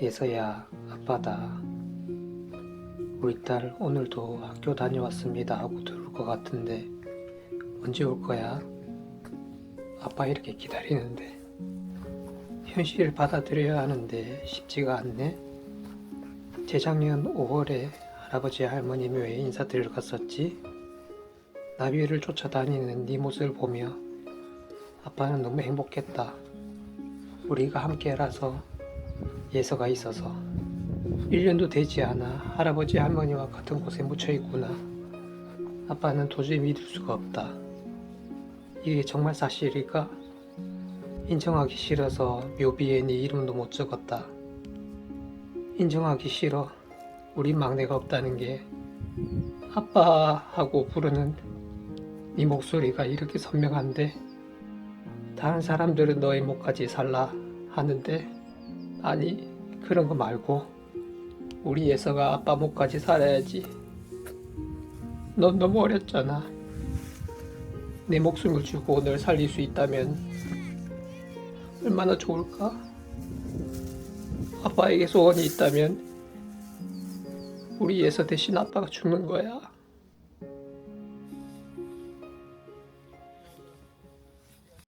예서야, 아빠다. 우리 딸 오늘도 학교 다녀왔습니다 하고 들어올 것 같은데 언제 올 거야? 아빠 이렇게 기다리는데 현실을 받아들여야 하는데 쉽지가 않네. 재작년 5월에 할아버지 할머니 묘에 인사드리러 갔었지. 나비를 쫓아다니는 네 모습을 보며 아빠는 너무 행복했다. 우리가 함께라서 예서가 있어서 1년도 되지 않아 할아버지 할머니와 같은 곳에 묻혀 있구나. 아빠는 도저히 믿을 수가 없다. 이게 정말 사실일까? 인정하기 싫어서 묘비에 네 이름도 못 적었다. 인정하기 싫어. 우리 막내가 없다는 게 아빠 하고 부르는 네 목소리가 이렇게 선명한데 다른 사람들은 너의 목까지 살라 하는데 아니 그런 거 말고 우리 예서가 아빠 목까지 살아야지. 넌 너무 어렸잖아. 내 목숨을 주고 널 살릴 수 있다면 얼마나 좋을까? 아빠에게 소원이 있다면 우리 예서 대신 아빠가 죽는 거야